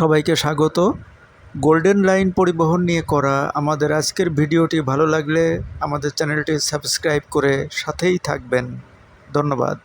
সবাইকে স্বাগত। Golden line পরিবহন নিয়ে করা আমাদের আজকের ভিডিওটি ভালো লাগলে আমাদের চ্যানেলটি সাবস্ক্রাইব করে সাথেই থাকবেন। ধন্যবাদ।